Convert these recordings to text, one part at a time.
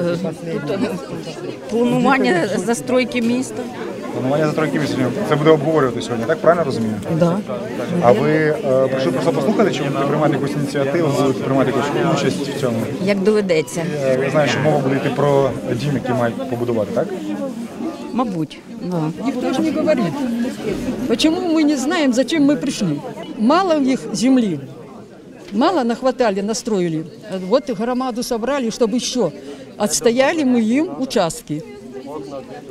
е, тут е, планування застройки міста. Планування застройки місяців. Це буде обговорювати сьогодні, так правильно розумію? Да. А ви е, прийшли просто послухати, чи будете приймати якусь ініціативу, будете приймати якусь участь в цьому? Як доведеться, Е, Я знаю, що мова буде йти про дім, який мають побудувати, так? мабуть. Да. Никто же не говорит. Почему мы не знаем, зачем мы пришли? Мало у них земли. Мало нахватали, настроили. Вот громаду собрали, чтобы еще отстояли мы им участки.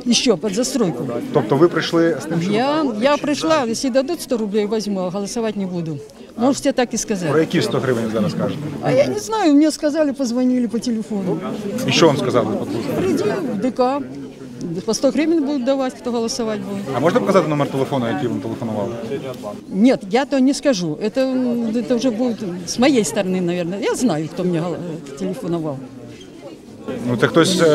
Еще под застройку. Тобто ви прийшли з тим, що Я, я пришла, если дадут 100 рублей, возьму, а голосовать не буду. Можете так и сказать. про які 100 гривень зараз кажете? А я не знаю, мне сказали, позвонили по телефону. І що вам сказали? послухайте? Приди в ДК, по 100 гривен будут давать, кто голосовать будет. А можна показати номер телефону, який вам телефонував? Нет, я то не скажу. Это, м, это уже будет с моей стороны, наверное. Я знаю, кто мне гол- э, телефоновал. Ну це хтось е,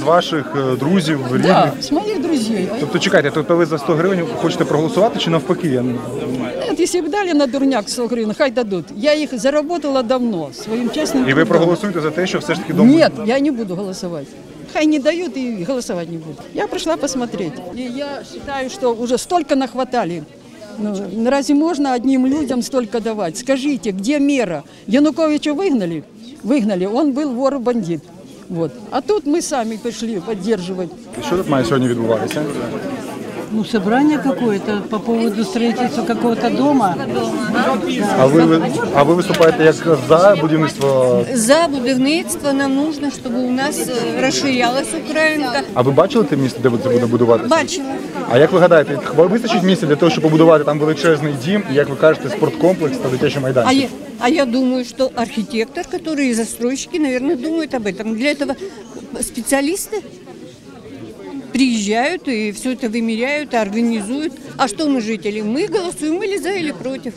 з ваших е, друзів, рідних. Да, с моих друзей. А Тобто чекайте, тобто ви за 100 гривень хочете проголосувати чи навпаки? Я не- Нет, если бы дали на дурняк 100 гривен, хай дадут. Я их заработала давно, своим честным І ви трудом. проголосуєте за те, що все ж таки дом Нет, я не буду голосовать. Хай не дают и голосовать не буду. Я пришла посмотреть. И я считаю, что уже столько нахватали. Ну, разве можно одним людям столько давать? Скажите, где мера? Януковича выгнали? Выгнали, он был вор и бандит. Вот. А тут мы сами пришли поддерживать. Що тут має сьогодні відбуватися? Ну, собрание какое-то по поводу строительства какого-то дома. А ви, а ви виступаєте як за будівництво? За будівництво нам нужно, щоб у нас е, розширялась Українка. А ви бачили те місце, де це буде будуватися? Бачила. А як ви гадаєте, вистачить місця для того, щоб побудувати там величезний дім, і як ви кажете, спорткомплекс та дитячий майданчик? А я думаю, что архитектор, который и застройщики, наверное, думают об этом. Для этого специалисты приезжают и все это вымеряют, организуют. А что мы, жители? Мы голосуем или за, или против.